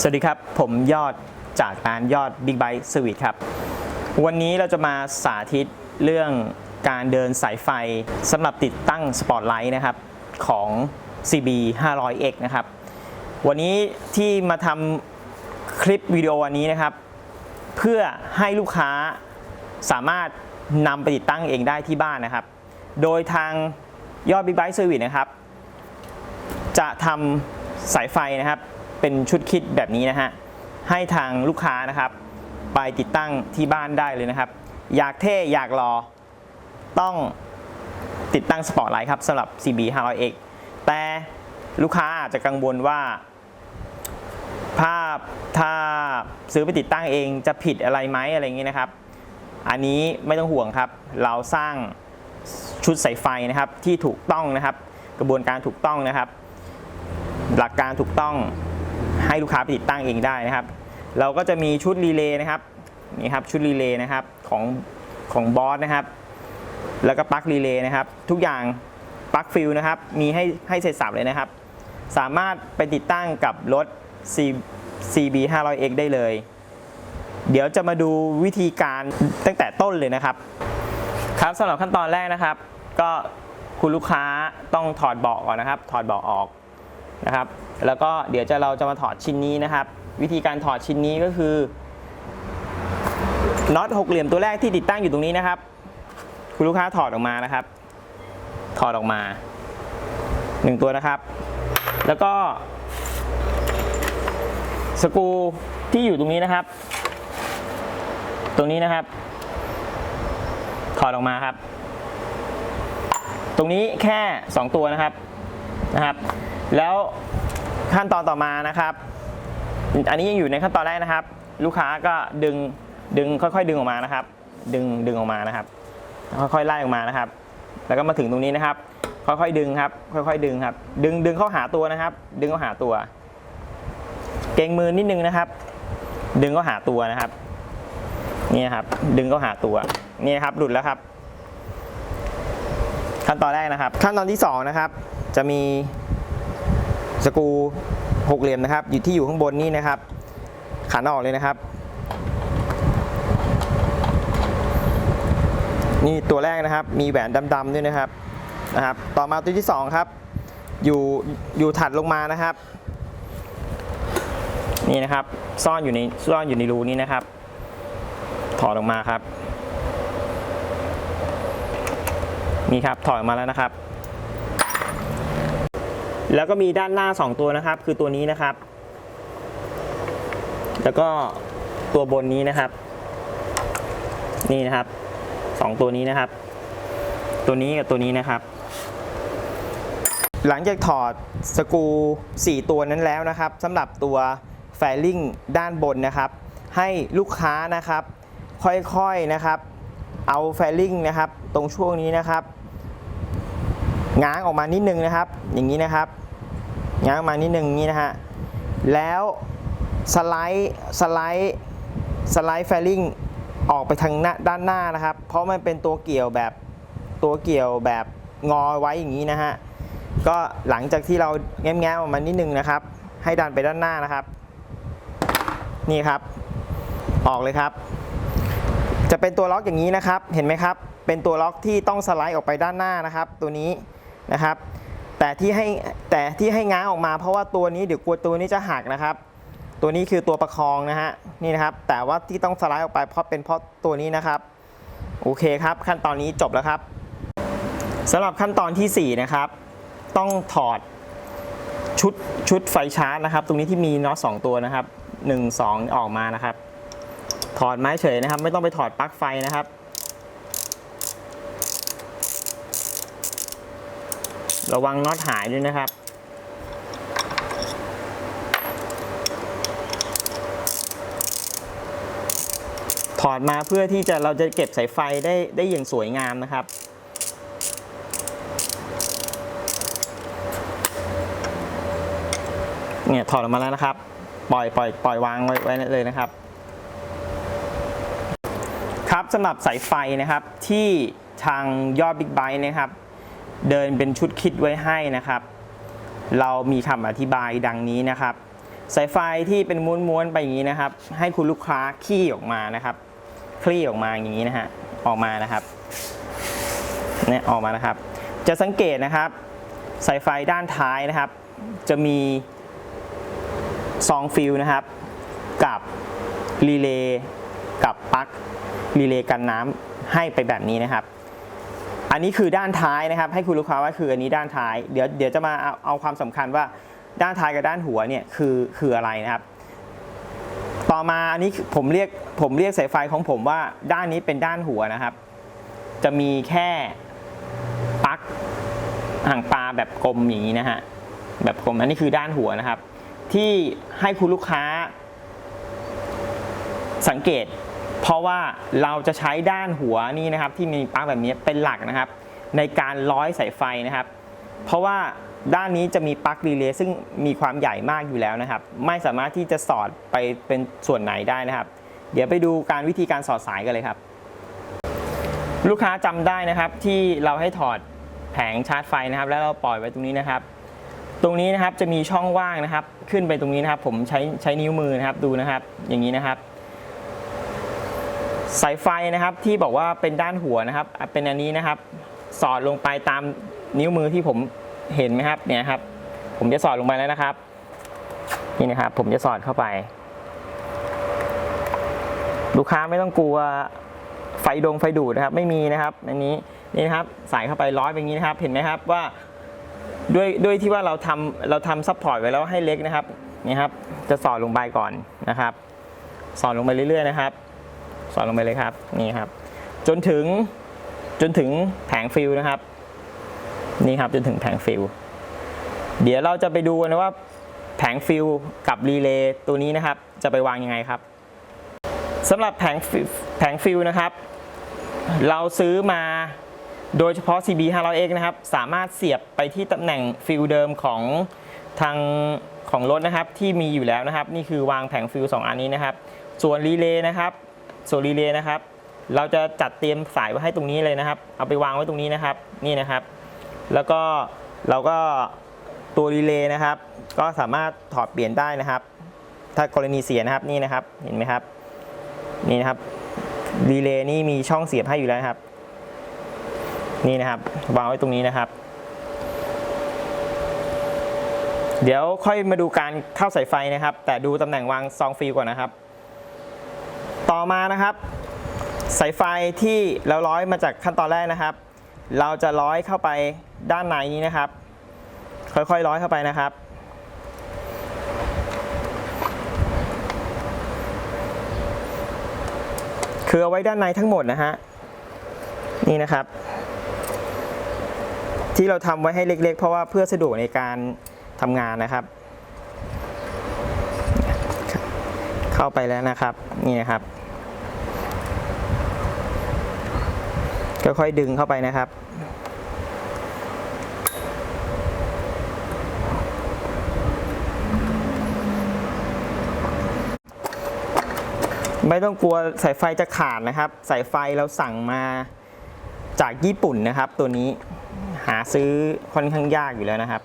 สวัสดีครับ ผมยอดจากร้านยอด Big Bike Service ครับ วันนี้เราจะมาสาธิตเรื่องการเดินสายไฟสำหรับติดตั้งสปอตไลท์นะครับของ CB 500X นะครับ วันนี้ที่มาทำคลิปวิดีโอวันนี้นะครับ เพื่อให้ลูกค้าสามารถนำไปติดตั้งเองได้ที่บ้านนะครับ โดยทางยอด Big Bike Service นะครับ จะทำสายไฟนะครับ เป็นชุดคิดแบบนี้นะฮะให้ทางลูกค้านะครับ ไปติดตั้งที่บ้านได้เลยนะครับ อยากเท่อยากรอต้องติดตั้งสปอตไลท์ครับสำหรับ CB 500X แต่ลูกค้าอาจจะกังวลว่า ภาพถ้าซื้อไปติดตั้งเองจะผิดอะไรไหมอะไรอย่างนี้นะครับ อันนี้ไม่ต้องห่วงครับ เราสร้างชุดสายไฟนะครับที่ถูกต้องนะครับ กระบวนการถูกต้องนะครับ หลักการถูกต้อง ให้ลูกค้าไปติดตั้งเองได้นะครับ เราก็จะมีชุดรีเลย์นะครับนี่ครับชุดรีเลย์นะครับของของบอสนะครับ แล้วก็ปลั๊กรีเลย์นะครับ ทุกอย่างปลั๊กฟิลนะครับ มีให้ให้เสร็จสับเลยนะครับ สามารถไปติดตั้งกับรถ CB 5 0 0 X ได้เลย เดี๋ยวจะมาดูวิธีการตั้งแต่ต้นเลยนะครับ ครับสำหรับขั้นตอนแรกนะครับ ก็คุณลูกค้าต้องถอดเบาะก่อนนะครับ ถอดเบาะออกนะครับ แล้วก็เดี๋ยวจะเราจะมาถอดชิ้นนี้นะครับ วิธีการถอดชิ้นนี้ก็คือน็อตหกเหลี่ยมตัวแรกที่ติดตั้งอยู่ตรงนี้นะครับ คุณลูกค้าถอดออกมานะครับ ถอดออกมาหนึ่งตัวนะครับ แล้วก็สกูที่อยู่ตรงนี้นะครับ ตรงนี้นะครับ ถอดออกมาครับ ตรงนี้แค่ 2 ตัวนะครับนะครับ แล้ว ขั้นตอนต่อมานะครับ อันนี้ยังอยู่ในขั้นตอนแรกนะครับ ลูกค้าก็ดึงดึงค่อยๆ ดึงออกมานะครับ ดึงดึงออกมานะครับ ค่อยๆไล่ออกมานะครับ แล้วก็มาถึงตรงนี้นะครับ ค่อยๆดึงครับ ค่อยๆดึงครับ ดึงดึงเข้าหาตัวนะครับ ดึงเข้าหาตัว เกรงมือนิดนึงนะครับ ดึงเข้าหาตัวนะครับนี่ครับ ดึงเข้าหาตัวนี่ครับหลุดแล้วครับ ขั้นตอนแรกนะครับ ขั้นตอนที่สองนะครับ จะมี สกูหกเหลี่ยมนะครับ อยู่ที่อยู่ข้างบนนี่นะครับ ขันออกเลยนะครับ นี่ตัวแรกนะครับ มีแหวนดำๆด้วยนะครับนะครับ ต่อมาตัวที่สองครับ อยู่อยู่ถัดลงมานะครับ นี่นะครับ ซ่อนอยู่ในซ่อนอยู่ในรูนี้นะครับ ถอดออกมาครับ นี่ครับถอดออกมาแล้วนะครับ แล้วก็มีด้านหน้า 2 ตัวนะครับ คือตัวนี้นะครับ แล้วก็ตัวบนนี้นะครับ นี่นะครับสองตัวนี้นะครับ ตัวนี้กับตัวนี้นะครับ หลังจากถอดสกู 4 ตัวนั้นแล้วนะครับสำหรับตัวแฟลิงด้านบนนะครับ ให้ลูกค้านะครับ ค่อยๆนะครับ เอาแฟลิงนะครับ ตรงช่วงนี้นะครับ ง้างออกมานิดนึงนะครับ อย่างนี้นะครับ ง้างออกมานิดนึงอย่างนี้นะฮะแล้วสไลด์สไลด์สไลด์แฟลิงออกไปทางหน้าด้านหน้านะครับ เพราะมันเป็นตัวเกี่ยวแบบตัวเกี่ยวแบบงอไว้อย่างนี้นะฮะก็หลังจากที่เราแง้มๆออกมานิดนึงนะครับ ให้ดันไปด้านหน้านะครับ นี่ครับ ออกเลยครับ จะเป็นตัวล็อกอย่างนี้นะครับ เห็นไหมครับ เป็นตัวล็อกที่ต้องสไลด์ออกไปด้านหน้านะครับ ตัวนี้ นะครับ แต่ที่ให้แต่ที่ให้ง้างออกมาเพราะว่าตัวนี้เดี๋ยวกลัวตัวนี้จะหักนะครับ ตัวนี้คือตัวประคองนะฮะนี่นะครับ แต่ว่าที่ต้องสไลด์ออกไปเพราะเป็นเพราะตัวนี้นะครับโอเคครับ ขั้นตอนนี้จบแล้วครับสำหรับขั้นตอนทีสี่4 นะครับ ต้องถอดชุดชุดไฟชาร์จนะครับ ตรงนี้ที่มีน็อตสองตัวนะครับหนึ่งสองออกมานะครับ ถอดไม้เฉยนะครับ ไม่ต้องไปถอดปลั๊กไฟนะครับ ระวังน็อตหายด้วยนะครับ ถอดมาเพื่อที่จะเราจะเก็บสายไฟได้ได้อย่างสวยงามนะครับเนี่ยถอดออกมาแล้วนะครับ ปล่อยปล่อยปล่อยวางไว้ไว้เลยนะครับ ครับสำหรับสายไฟนะครับที่ทางยอดบิ๊กไบ e นะครับ เดินเป็นชุดคิดไว้ให้นะครับ เรามีคำอธิบายดังนี้นะครับ สายไฟที่เป็นม้วนๆไปอย่างนี้นะครับ ให้คุณลูกค้าขี้ออกมานะครับคลี่ออกมาอย่างนี้นะฮะออกมานะครับเนี่ยออกมานะครับ จะสังเกตนะครับ สายไฟด้านท้ายนะครับ จะมีซองฟิลนะครับ กับรีเลย์กับปลั๊กรีเลย์กันน้ำให้ไปแบบนี้นะครับ อันนี้คือด้านท้ายนะครับ ให้คุณลูกค้าว่าคืออันนี้ด้านท้าย เดี๋ยวเดี๋ยวจะมาเอาเอาความสำคัญว่าด้านท้ายกับด้านหัวเนี่ยคือคืออะไรนะครับ ต่อมาอันนี้ผมเรียกผมเรียกสายไฟของผมว่าด้านนี้เป็นด้านหัวนะครับ จะมีแค่ปลั๊กหางปลาแบบกลมอย่างนี้นะฮะแบบกลมอันนี้คือด้านหัวนะครับ ที่ให้คุณลูกค้าสังเกต เพราะว่าเราจะใช้ด้านหัวนี่นะครับที่มีปลั๊กแบบนี้เป็นหลักนะครับ ในการร้อยสายไฟนะครับ เพราะว่าด้านนี้จะมีปลั๊กรีเลย์ซึ่งมีความใหญ่มากอยู่แล้วนะครับ ไม่สามารถที่จะสอดไปเป็นส่วนไหนได้นะครับ เดี๋ยวไปดูการวิธีการสอดสายกันเลยครับ ลูกค้าจำได้นะครับที่เราให้ถอดแผงชาร์จไฟนะครับ แล้วเราปล่อยไว้ตรงนี้นะครับ ตรงนี้นะครับจะมีช่องว่างนะครับ ขึ้นไปตรงนี้นะครับ ผมใช้ใช้นิ้วมือนะครับดูนะครับ อย่างนี้นะครับ สายไฟนะครับที่บอกว่าเป็นด้านหัวนะครับ เป็นอันนี้นะครับ สอดลงไปตามนิ้วมือที่ผมเห็นไหมครับเนี่ยครับ ผมจะสอดลงไปแล้วนะครับ นี่นะครับ ผมจะสอดเข้าไป ลูกค้าไม่ต้องกลัวไฟดงไฟดูดนะครับ ไม่มีนะครับ อันนี้นี่นะครับใส่เข้าไปร้อยแบบนี้นะครับ เห็นไหมครับว่าด้วยด้วยที่ว่าเราทำเราทำซัพพอร์ตไว้แล้วให้เล็กนะครับนี่ครับ จะสอดลงไปก่อนนะครับ สอดลงไปเรื่อยๆนะครับ สอดลงไปเลยครับนี่ครับ จนถึงจนถึงแผงฟิลนะครับ นี่ครับจนถึงแผงฟิลเดี๋ยวเราจะไปดูกันะว่าแผงฟิลกับรีเลย์ตัวนี้นะครับ จะไปวางยังไงครับสำหรับแผงแผงฟิลนะครับ เราซื้อมาโดยเฉพาะ CB 500X นะครับ สามารถเสียบไปที่ตำแหน่งฟิลเดิมของทางของรถนะครับที่มีอยู่แล้วนะครับ นี่คือวางแผงฟิล2อันนี้นะครับ ส่วนรีเลย์นะครับ ส่วนรีเลย์นะครับ เราจะจัดเตรียมสายไว้ให้ตรงนี้เลยนะครับ เอาไปวางไว้ตรงนี้นะครับ นี่นะครับ แล้วก็เราก็ตัวรีเลย์นะครับ ก็สามารถถอดเปลี่ยนได้นะครับ ถ้ากรณีเสียนะครับนี่นะครับ เห็นไหมครับ นี่นะครับรีเลย์นี่มีช่องเสียบให้อยู่แล้วครับ นี่นะครับวางไว้ตรงนี้นะครับ เดี๋ยวค่อยมาดูการเข้าสายไฟนะครับ แต่ดูตำแหน่งวางซองฟิลก่อนนะครับ ต่อมานะครับ สายไฟที่เราร้อยมาจากขั้นตอนแรกนะครับ เราจะร้อยเข้าไปด้านในนี้นะครับ ค่อยๆร้อยเข้าไปนะครับคือเอาไว้ด้านในทั้งหมดนะฮะนี่นะครับ ที่เราทำไว้ให้เล็ก ๆ เพราะว่าเพื่อสะดวกในการทำงานนะครับ เข้าไปแล้วนะครับ นี่นะครับ ค่อยๆดึงเข้าไปนะครับไม่ต้องกลัวสายไฟจะขาดนะครับ สายไฟเราสั่งมาจากญี่ปุ่นนะครับ ตัวนี้หาซื้อค่อนข้างยากอยู่แล้วนะครับ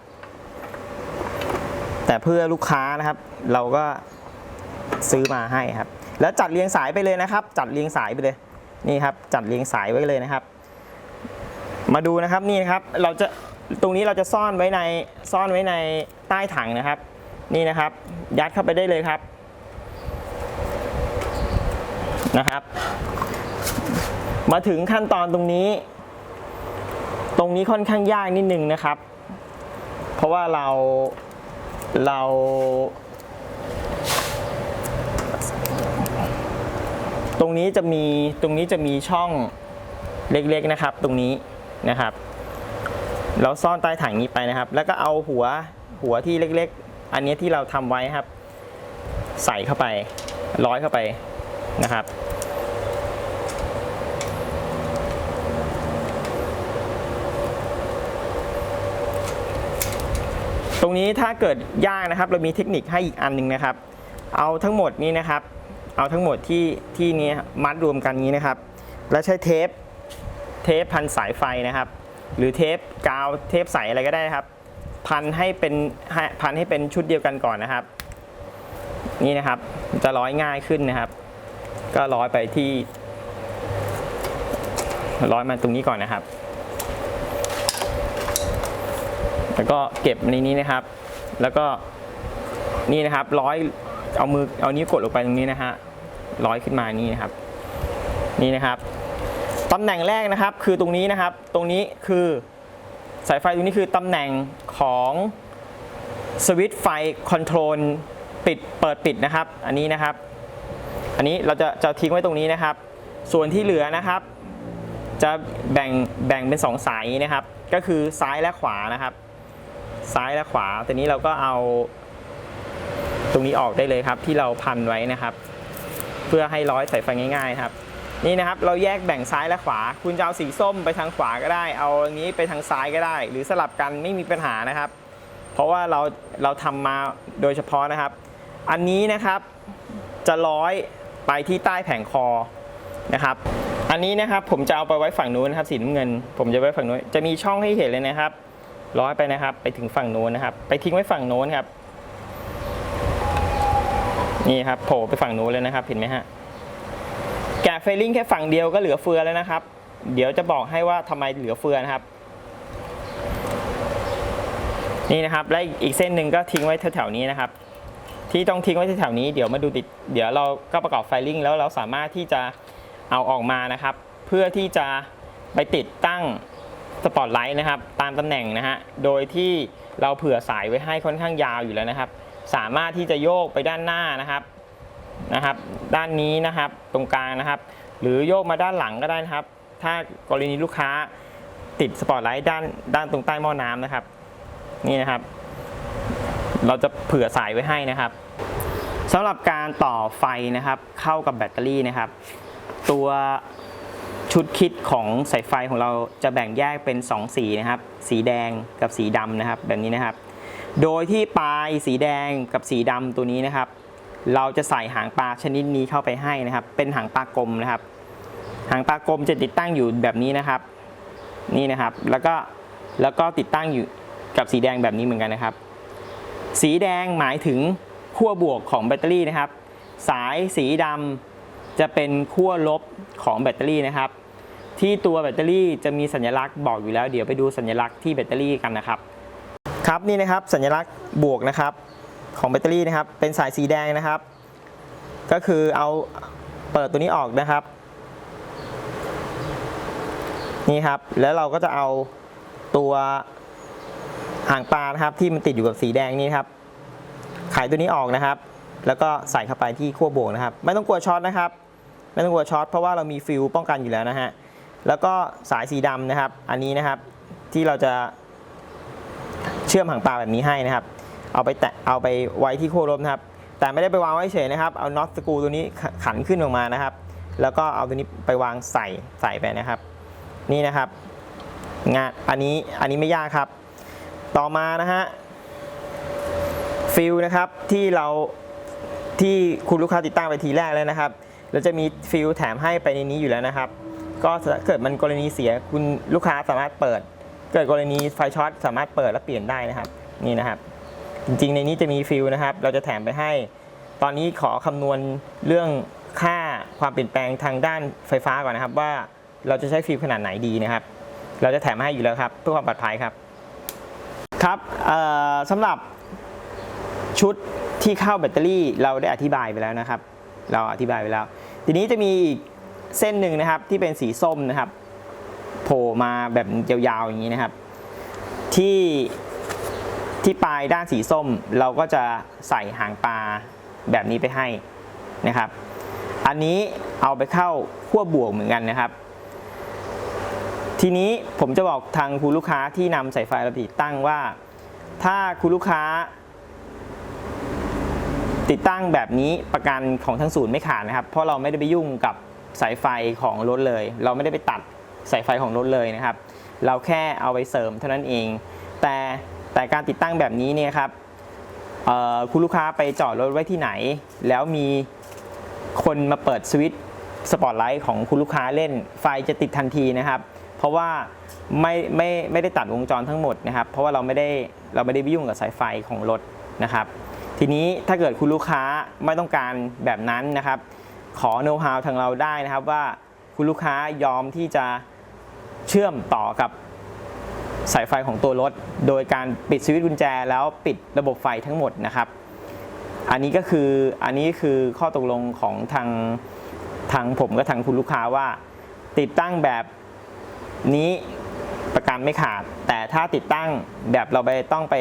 แต่เพื่อลูกค้านะครับ เราก็ ซื้อมาให้ครับ แล้วจัดเรียงสายไปเลยนะครับ จัดเรียงสายไปเลยนี่ครับ จัดเรียงสายไว้เลยนะครับ มาดูนะครับนี่ครับเราจะตรงนี้เราจะซ่อนไว้ในซ่อนไว้ในใต้ถังนะครับ นี่นะครับ ยัดเข้าไปได้เลยครับนะครับ มาถึงขั้นตอนตรงนี้ ตรงนี้ค่อนข้างยากนิดนึงนะครับ เพราะว่าเราเรา ตรงนี้จะมีตรงนี้จะมีช่องเล็กๆนะครับ ตรงนี้นะครับ เราซ่อนใต้ถังนี้ไปนะครับ แล้วก็เอาหัวหัวที่เล็กๆ อันนี้ที่เราทำไว้ครับ ใส่เข้าไปร้อยเข้าไปนะครับตรงนี้ถ้าเกิดยากนะครับ เรามีเทคนิคให้อีกอันหนึ่งนะครับ เอาทั้งหมดนี้นะครับ เอาทั้งหมดที่ที่นี้มัดรวมกันนี้นะครับ แล้วใช้เทปเทปพันสายไฟนะครับ หรือเทปกาวเทปใสอะไรก็ได้นะครับ พันให้เป็นพันให้เป็นชุดเดียวกันก่อนนะครับ นี่นะครับจะร้อยง่ายขึ้นนะครับ ก็ร้อยไปที่ ร้อยมาตรงนี้ก่อนนะครับ แล้วก็เก็บในนี้นะครับ แล้วก็นี่นะครับร้อยเอามือเอานิ้วกดลงไปตรงนี้นะฮะ ร้อยขึ้นมานี่นะครับ นี่นะครับตำแหน่งแรกนะครับคือตรงนี้นะครับ ตรงนี้คือสายไฟตรงนี้คือตำแหน่งของสวิตช์ไฟคอนโทรลปิดเปิดปิดนะครับ อันนี้นะครับ อันนี้เราจะจะทิ้งไว้ตรงนี้นะครับ ส่วนที่เหลือนะครับ จะแบ่งแบ่งเป็น 2 สายนะครับ ก็คือซ้ายและขวานะครับ ซ้ายและขวาทีนี้เราก็เอา ตรงนี้ออกได้เลยครับ ที่เราพันไว้นะครับ เพื่อให้ร้อยสายไฟง่ายๆครับนี่นะครับเราแยกแบ่งซ้ายและขวา คุณจะเอาสีส้มไปทางขวาก็ได้ เอาอันนี้ไปทางซ้ายก็ได้ หรือสลับกันไม่มีปัญหานะครับ เพราะว่าเราเราทำมาโดยเฉพาะนะครับ อันนี้นะครับจะร้อยไปที่ใต้แผงคอนะครับ อันนี้นะครับผมจะเอาไปไว้ฝั่งนู้นนะครับสีน้ำเงิน ผมจะไว้ฝั่งนู้นจะมีช่องให้เห็นเลยนะครับ ร้อยไปนะครับ ไปถึงฝั่งนู้นนะครับ ไปทิ้งไว้ฝั่งโน้นครับ นี่ครับโผล่ไปฝั่งนู้นเลยนะครับเห็นไหมฮะแกะเฟลลิ่งแค่ฝั่งเดียวก็เหลือเฟือแล้วนะครับ เดี๋ยวจะบอกให้ว่าทำไมเหลือเฟือนะครับ นี่นะครับและอีกเส้นหนึ่งก็ทิ้งไว้แถวๆนี้นะครับ ที่ต้องทิ้งไว้แถวๆนี้เดี๋ยวมาดูติดเดี๋ยวเราก็ประกอบไฟลิ่งแล้วเราสามารถที่จะเอาออกมานะครับ เพื่อที่จะไปติดตั้งสปอตไลท์นะครับ ตามตำแหน่งนะฮะโดยที่เราเผื่อสายไว้ให้ค่อนข้างยาวอยู่แล้วนะครับ สามารถที่จะโยกไปด้านหน้านะครับนะครับ ด้านนี้นะครับตรงกลางนะครับ หรือโยกมาด้านหลังก็ได้นะครับ ถ้ากรณีลูกค้าติดสปอตไลท์ด้านด้านตรงใต้หม้อน้ำนะครับ นี่นะครับ เราจะเผื่อสายไว้ให้นะครับสำหรับการต่อไฟนะครับ เข้ากับแบตเตอรี่นะครับ ตัวชุดคิดของสายไฟของเราจะแบ่งแยกเป็น 2 สีนะครับ สีแดงกับสีดำนะครับ แบบนี้นะครับ โดยที่ปลายสีแดงกับสีดำตัวนี้นะครับ เราจะใส่หางปลาชนิดนี้เข้าไปให้นะครับ เป็นหางปลากลมนะครับ หางปลากลมจะติดตั้งอยู่แบบนี้นะครับ นี่นะครับ แล้วก็แล้วก็ติดตั้งอยู่กับสีแดงแบบนี้เหมือนกันนะครับ สีแดงหมายถึงขั้วบวกของแบตเตอรี่นะครับ สายสีดำจะเป็นขั้วลบของแบตเตอรี่นะครับ ที่ตัวแบตเตอรี่จะมีสัญลักษณ์บอกอยู่แล้ว เดี๋ยวไปดูสัญลักษณ์ที่แบตเตอรี่กันนะครับ ครับนี่นะครับสัญลักษณ์บวกนะครับของแบตเตอรี่นะครับเป็นสายสีแดงนะครับ ก็คือเอาเปิดตัวนี้ออกนะครับนี่ครับแล้วเราก็จะเอาตัวหางปลานะครับที่มันติดอยู่กับสีแดงนี่ครับไขตัวนี้ออกนะครับ แล้วก็ใส่เข้าไปที่ขั้วบวกนะครับ ไม่ต้องกลัวช็อตนะครับ ไม่ต้องกลัวช็อตเพราะว่าเรามีฟิลป้องกันอยู่แล้วนะฮะแล้วก็สายสีดำนะครับ อันนี้นะครับที่เราจะ เชื่อมหางปลาแบบนี้ให้นะครับ เอาไปแตะเอาไปไว้ที่ขั้วลบนะครับ แต่ไม่ได้ไปวางไว้เฉยนะครับ เอาน็อตสกรูตัวนี้ขันขึ้นออกมานะครับ แล้วก็เอาตัวนี้ไปวางใส่ใส่ไปนะครับ นี่นะครับ งานอันนี้อันนี้ไม่ยากครับ ต่อมานะฮะฟิลนะครับที่เราที่คุณลูกค้าติดตั้งไปทีแรกแล้วนะครับแล้วจะมีฟิลแถมให้ไปในนี้อยู่แล้วนะครับ ก็ถ้าเกิดมันกรณีเสียคุณลูกค้าสามารถเปิด เกิดกรณีไฟช็อตสามารถเปิดและเปลี่ยนได้นะครับนี่นะครับ จริงๆในนี้จะมีฟิลนะครับ เราจะแถมไปให้ ตอนนี้ขอคำนวณเรื่องค่าความเปลี่ยนแปลงทางด้านไฟฟ้าก่อนนะครับ ว่าเราจะใช้ฟิลขนาดไหนดีนะครับ เราจะแถมให้อยู่แล้วครับเพื่อความปลอดภัยครับ ครับสำหรับชุดที่เข้าแบตเตอรี่เราได้อธิบายไปแล้วนะครับ เราอธิบายไปแล้ว ทีนี้จะมีอีกเส้นหนึ่งนะครับที่เป็นสีส้มนะครับ โผล่มาแบบยาวๆอย่างนี้นะครับ ที่ที่ปลายด้านสีส้มเราก็จะใส่หางปลาแบบนี้ไปให้นะครับ อันนี้เอาไปเข้าขั้วบวกเหมือนกันนะครับ ทีนี้ผมจะบอกทางคุณลูกค้าที่นำสายไฟราไปติดตั้งว่า ถ้าคุณลูกค้า ติดตั้งแบบนี้ประกันของทั้งศูนย์ไม่ขาดนะครับ เพราะเราไม่ได้ไปยุ่งกับสายไฟของรถเลย เราไม่ได้ไปตัด สายไฟของรถเลยนะครับ เราแค่เอาไปเสริมเท่านั้นเอง แต่แต่การติดตั้งแบบนี้เนี่ยครับคุณลูกค้าไปจอดรถไว้ที่ไหน แล้วมีคนมาเปิดสวิตช์สปอตไลท์ของคุณลูกค้าเล่นไฟจะติดทันทีนะครับ เพราะว่าไม่ไม่ไม่ได้ตัดวงจรทั้งหมดนะครับ เพราะว่าเราไม่ได้เราไม่ได้ไปยุ่งกับสายไฟของรถนะครับ ทีนี้ถ้าเกิดคุณลูกค้าไม่ต้องการแบบนั้นนะครับ ขอโน้ตฮาวทางเราได้นะครับว่า คุณลูกค้ายอมที่จะเชื่อมต่อกับสายไฟของตัวรถ โดยการปิดสวิตช์กุญแจแล้วปิดระบบไฟทั้งหมดนะครับ อันนี้ก็คืออันนี้คือข้อตกลงของทางทางผมกับทางคุณลูกค้าว่า ติดตั้งแบบนี้ประกันไม่ขาด แต่ถ้าติดตั้งแบบเราไปต้องไป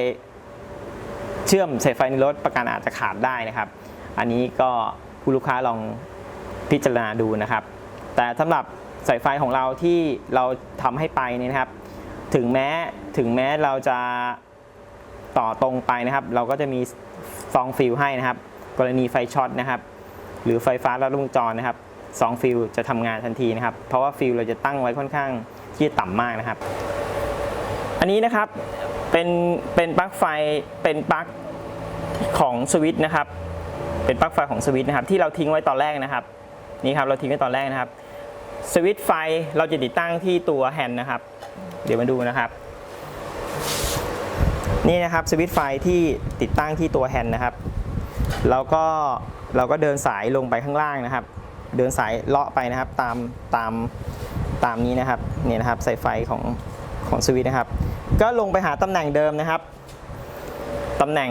เชื่อมสายไฟในรถประกันอาจจะขาดได้นะครับ อันนี้ก็คุณลูกค้าลองพิจารณาดูนะครับ แต่สำหรับสายไฟของเราที่เราทำให้ไปเนี่ยนะครับ ถึงแม้ถึงแม้เราจะต่อตรงไปนะครับ เราก็จะมีซองฟิลให้นะครับ กรณีไฟช็อตนะครับ หรือไฟฟ้าลัดวงจรนะครับซองฟิลจะทำงานทันทีนะครับ เพราะว่าฟิลเราจะตั้งไว้ค่อนข้างที่ต่ำมากนะครับ อันนี้นะครับเป็นเป็นปลั๊กไฟเป็นปลั๊กของสวิตช์นะครับ เป็นปลั๊กไฟของสวิตช์นะครับ ที่เราทิ้งไว้ตอนแรกนะครับนี่ครับเราทิ้งไว้ตอนแรกนะครับ สวิตช์ไฟเราจะติดตั้งที่ตัวแฮนด์นะครับ เดี๋ยวมาดูนะครับ นี่นะครับสวิตช์ไฟที่ติดตั้งที่ตัวแฮนด์นะครับแล้วก็เราก็เดินสายลงไปข้างล่างนะครับ เดินสายเลาะไปนะครับตามตามตามนี้นะครับเนี่ยนะครับสายไฟของของสวิตช์นะครับ ก็ลงไปหาตำแหน่งเดิมนะครับตำแหน่ง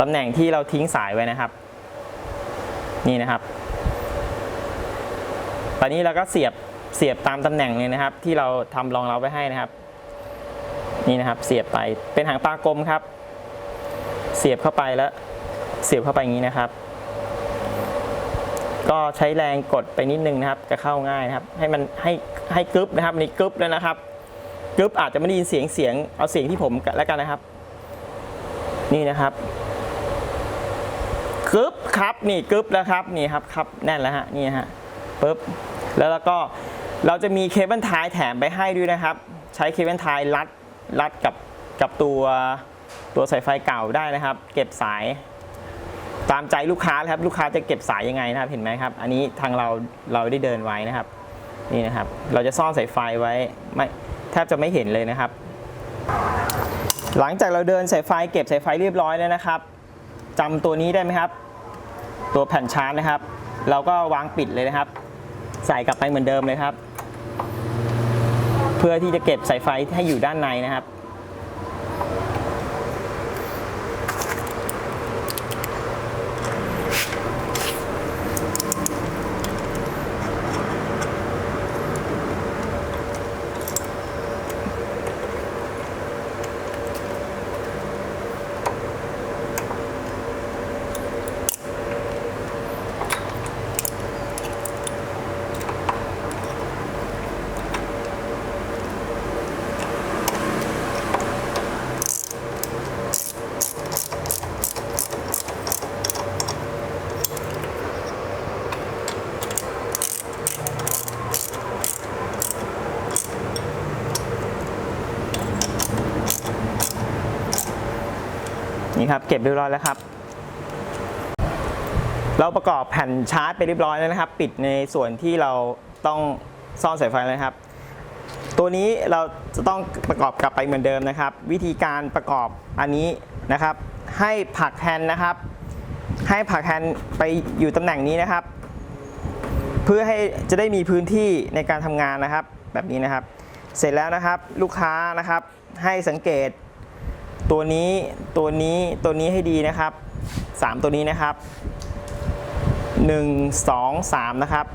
ตำแหน่งที่เราทิ้งสายไว้นะครับ นี่นะครับ ตอนนี้เราก็เสียบเสียบตามตำแหน่งเลยนะครับ ที่เราทำรองเราไว้ให้นะครับ นี่นะครับเสียบไปเป็นหางปลากลมครับ เสียบเข้าไปแล้ว เสียบเข้าไปอย่างนี้นะครับ ก็ใช้แรงกดไปนิดนึงนะครับ จะเข้าง่ายนะครับ ให้มันให้ให้กรึบนะครับนี่กรึบแล้วนะครับกรึบอาจจะไม่ได้ยินเสียงเสียงเอาเสียงที่ผมแล้วกันนะครับ นี่นะครับกรึบครับนี่กรึบแล้วครับนี่ครับครับแน่นแล้วฮะนี่ฮะ ปึ๊บแล้วเราก็เราจะมีเคเบิลไทายแถมไปให้ด้วยนะครับ ใช้เคเบิลไทายรัดรัดกับกับตัวตัวสายไฟเก่าได้นะครับ เก็บสายตามใจลูกค้าครับลูกค้าจะเก็บสายยังไงนะครับเห็นไหมครับ อันนี้ทางเราเราได้เดินไว้นะครับนี่นะครับ เราจะซ่อนสายไฟไว้ไม่แทบจะไม่เห็นเลยนะครับ หลังจากเราเดินสายไฟเก็บสายไฟเรียบร้อยแล้วนะครับจำตัวนี้ได้ไหมครับ ตัวแผ่นชาร์จนะครับ เราก็วางปิดเลยนะครับ ใส่กลับไปเหมือนเดิมเลยครับ เพื่อที่จะเก็บสายไฟให้อยู่ด้านในนะครับ นี่ครับเก็บเรียบร้อยแล้วครับ เราประกอบแผ่นชาร์จไปเรียบร้อยแล้วนะครับ ปิดในส่วนที่เราต้องซ่อนสายไฟเลยครับ ตัวนี้เราจะต้องประกอบกลับไปเหมือนเดิมนะครับ วิธีการประกอบอันนี้นะครับ ให้ผักแฮนนะครับ ให้ผักแฮนไปอยู่ตำแหน่งนี้นะครับ เพื่อให้จะได้มีพื้นที่ในการทำงานนะครับ แบบนี้นะครับ เสร็จแล้วนะครับลูกค้านะครับให้สังเกต ตัวนี้ตัวนี้ตัวนี้ให้ดีนะครับ 3 ตัวนี้นะครับ 1 2 3 นะครับ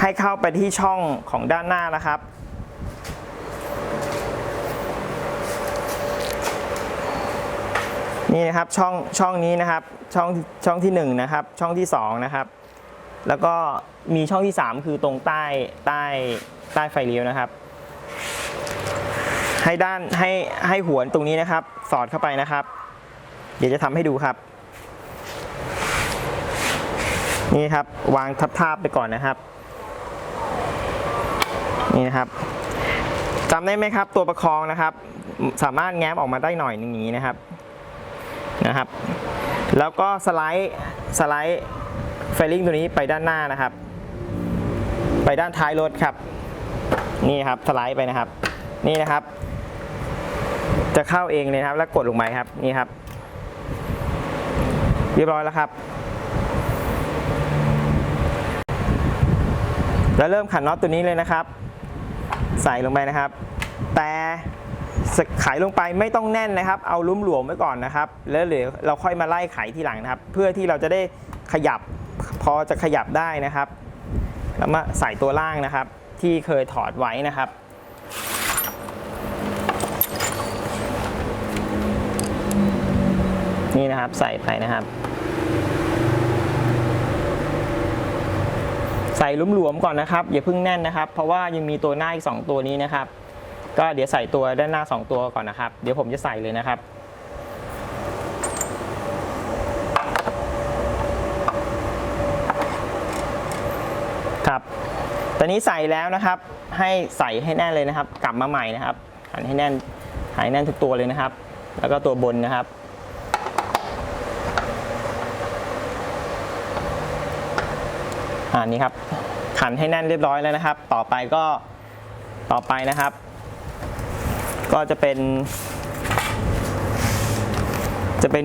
ให้เข้าไปที่ช่องของด้านหน้านะครับ นี่นะครับช่องช่องนี้นะครับช่องช่องที่1นะครับช่องที่2นะครับ แล้วก็มีช่องที่ 3 คือตรงใต้ใต้ใต้ไฟเลี้ยวนะครับ ให้ด้านให้ให้หัวตรงนี้นะครับ สอดเข้าไปนะครับ เดี๋ยวจะทำให้ดูครับ นี่ครับ วางทับๆไปก่อนนะครับ นี่นะครับจำได้ไหมครับ ตัวประคองนะครับ สามารถแง้มออกมาได้หน่อยนึงอย่างนี้นะครับนะครับ แล้วก็สไลด์สไลด์ไฟลิ่งตัวนี้ไปด้านหน้านะครับ ไปด้านท้ายรถครับ นี่ครับสไลด์ไปนะครับ นี่นะครับ จะเข้าเองเลยครับ แล้วกดลงไปครับนี่ครับ เรียบร้อยแล้วครับ แล้วเริ่มขันน็อตตัวนี้เลยนะครับ ใส่ลงไปนะครับ แต่ไขลงไปไม่ต้องแน่นนะครับ เอาลุ้มหลวมไว้ก่อนนะครับ แล้วเดี๋ยวเราค่อยมาไล่ไขที่หลังนะครับ เพื่อที่เราจะได้ขยับพอจะขยับได้นะครับ แล้วมาใส่ตัวล่างนะครับ ที่เคยถอดไว้นะครับ นี่นะครับใส่ไปนะครับ ใส่หลวมๆก่อนนะครับ อย่าเพิ่งแน่นนะครับ เพราะว่ายังมีตัวหน้าอีก 2 ตัวนี้นะครับ ก็เดี๋ยวใส่ตัวด้านหน้า 2 ตัวก่อนนะครับ เดี๋ยวผมจะใส่เลยนะครับครับตอนนี้ใส่แล้วนะครับ ให้ใส่ให้แน่นเลยนะครับ กลับมาใหม่นะครับหันให้แน่นหายแน่นทุกตัวเลยนะครับ แล้วก็ตัวบนนะครับ อ่านี่ครับขันให้แน่นเรียบร้อยแล้วนะครับ ต่อไปก็ต่อไปนะครับ ก็จะเป็น จะเป็น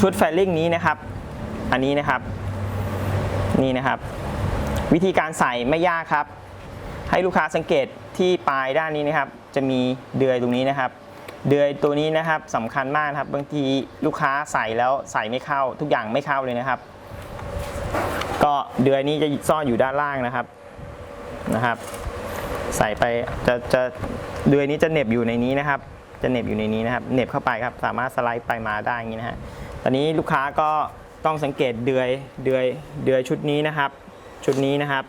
ชุดแฟลลิ่งนี้นะครับ อันนี้นะครับ นี่นะครับ วิธีการใส่ไม่ยากครับ ให้ลูกค้าสังเกตที่ปลายด้านนี้นะครับ จะมีเดือยตรงนี้นะครับ เดือยตัวนี้นะครับสำคัญมากครับ บางทีลูกค้าใส่แล้วใส่ไม่เข้าทุกอย่างไม่เข้าเลยนะครับ เดือยนี้จะซ่อนอยู่ด้านล่างนะครับนะครับ ใส่ไปจะจะเดือยนี้จะเหน็บอยู่ในนี้นะครับ จะเหน็บอยู่ในนี้นะครับเหน็บเข้าไปครับสามารถสไลด์ไปมาได้อย่างนี้นะฮะตอนนี้ลูกค้าก็ต้องสังเกตเดือยเดือยเดือยชุดนี้นะครับ ชุดนี้นะครับ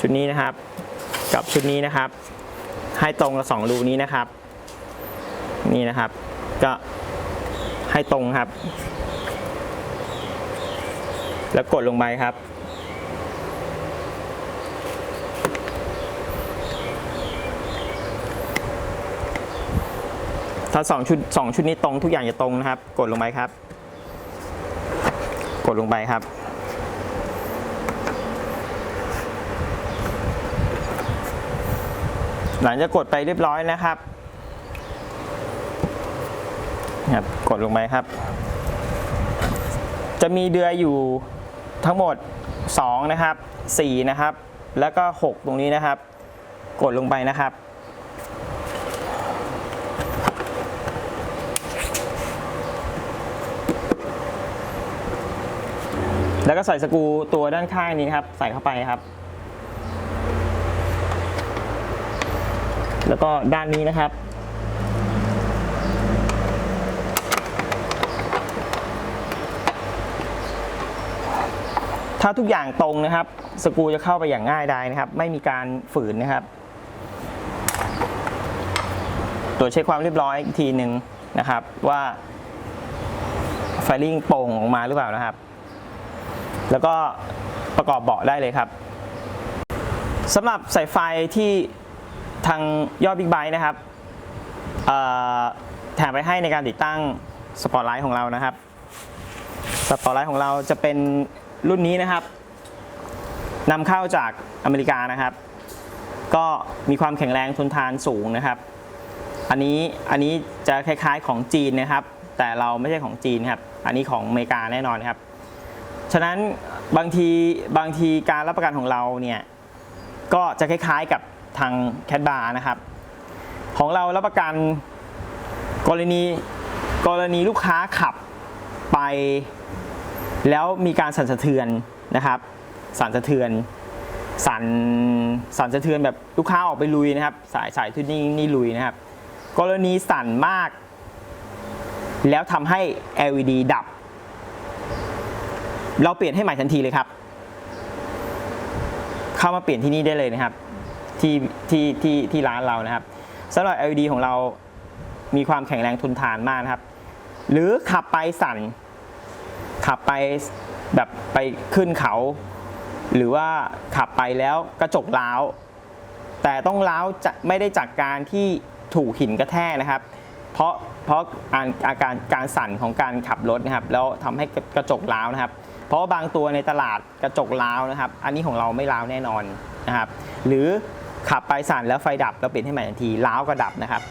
ชุดนี้นะครับ กับชุดนี้นะครับ ให้ตรงกับสองรูนี้นะครับ นี่นะครับ ก็ให้ตรงครับ แล้วกดลงไปครับ ถ้าสองชุดสองชุดนี้ตรงทุกอย่างจะตรงนะครับ กดลงไปครับ กดลงไปครับหลังจากกดไปเรียบร้อยนะครับครับ กดลงไปครับ จะมีเดือยอยู่ ทั้งหมด 2 นะครับ 4 นะครับ แล้วก็ 6 ตรงนี้นะครับ กดลงไปนะครับ แล้วก็ใส่สกูตัวด้านข้างนี้ครับ ใส่เข้าไปครับ แล้วก็ด้านนี้นะครับ ถ้าทุกอย่างตรงนะครับ สกรูจะเข้าไปอย่างง่ายได้นะครับ ไม่มีการฝืนนะครับ ตรวจเช็คความเรียบร้อยอีกทีหนึ่งนะครับ ว่าไฟลิ่งโป่งออกมาหรือเปล่านะครับ แล้วก็ประกอบเบาะได้เลยครับสำหรับสายไฟที่ทางยอดบิ๊กไบค์นะครับแถมไปให้ในการติดตั้งสปอตไลท์ของเรานะครับ สปอตไลท์ของเราจะเป็น รุ่นนี้นะครับนำเข้าจากอเมริกานะครับ ก็มีความแข็งแรงทนทานสูงนะครับ อันนี้อันนี้จะคล้ายๆของจีนนะครับ แต่เราไม่ใช่ของจีนครับ อันนี้ของอเมริกาแน่นอนครับ ฉะนั้นบางทีบางทีการรับประกันของเราเนี่ยก็จะคล้ายๆกับทางแคดบาร์นะครับ ของเรารับประกันกรณีกรณีลูกค้าขับไป แล้วมีการสั่นสะเทือนนะครับ สั่นสะเทือน สั่นสั่นสะเทือนแบบลูกค้าออกไปลุยนะครับ สายสายที่นี่นี่ลุยนะครับ กรณีสั่นมาก แล้วทำให้ LED ดับ เราเปลี่ยนให้ใหม่ทันทีเลยครับ เข้ามาเปลี่ยนที่นี่ได้เลยนะครับที่ที่ที่ที่ร้านเรานะครับสำหรับ LED ของเรามีความแข็งแรงทนทานมากนะครับ หรือขับไปสั่น ขับไปแบบไปขึ้นเขา หรือว่าขับไปแล้วกระจกล้าว แต่ต้องล้าวจะไม่ได้จากการที่ถูกหินกระแทกนะครับ เพราะเพราะอาอาการการสั่นของการขับรถนะครับ แล้วทำให้กระจกล้าวนะครับ เพราะาบางตัวในตลาดกระจกล้าวนะครับ อันนี้ของเราไม่ล้าวแน่นอนนะครับ หรือขับไปสั่นแล้วไฟดับเราเปลี่ยนให้ใหม่ทันทีล้าวก็ดับนะครับ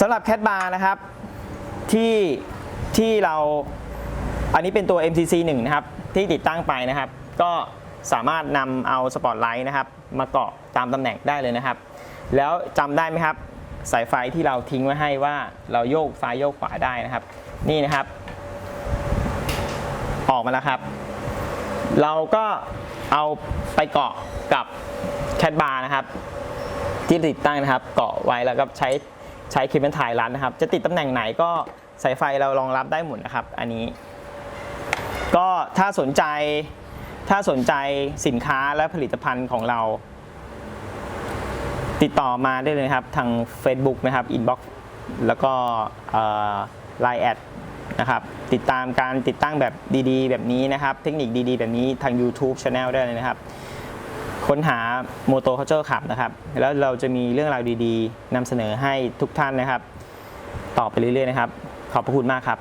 สำหรับแคทบาร์นะครับที่ที่เรา อันนี้เป็นตัว MCC 1นะครับที่ติดตั้งไปนะครับ ก็สามารถนำเอาสปอตไลท์นะครับมาเกาะตามตำแหน่งได้เลยนะครับ แล้วจำได้ไหมครับ สายไฟที่เราทิ้งไว้ให้ว่าเราโยกซ้ายโยกขวาได้นะครับ นี่นะครับ ออกมาแล้วครับ เราก็เอาไปเกาะกับแคดบาร์นะครับ ที่ติดตั้งนะครับ เกาะไว้แล้วก็ใช้ใช้เคเบิลไทยรัดนะครับ จะติดตำแหน่งไหนก็สายไฟเรารองรับได้หมดนะครับ อันนี้ ก็ถ้าสนใจถ้าสนใจสินค้าและผลิตภัณฑ์ของเรา ติดต่อมาได้เลยครับ ทาง Facebook นะครับ Inbox แล้วก็ไลน์แอดนะครับติดตามการติดตั้งแบบดีๆ แบบนี้นะครับ เทคนิคดีๆ แบบนี้ทาง YouTube Channel ได้เลยนะครับ ค้นหา Moto Culture ขับนะครับ แล้วเราจะมีเรื่องราวดีๆนำเสนอให้ทุกท่านนะครับ ต่อไปเรื่อยๆนะครับ ขอบพระคุณมากครับ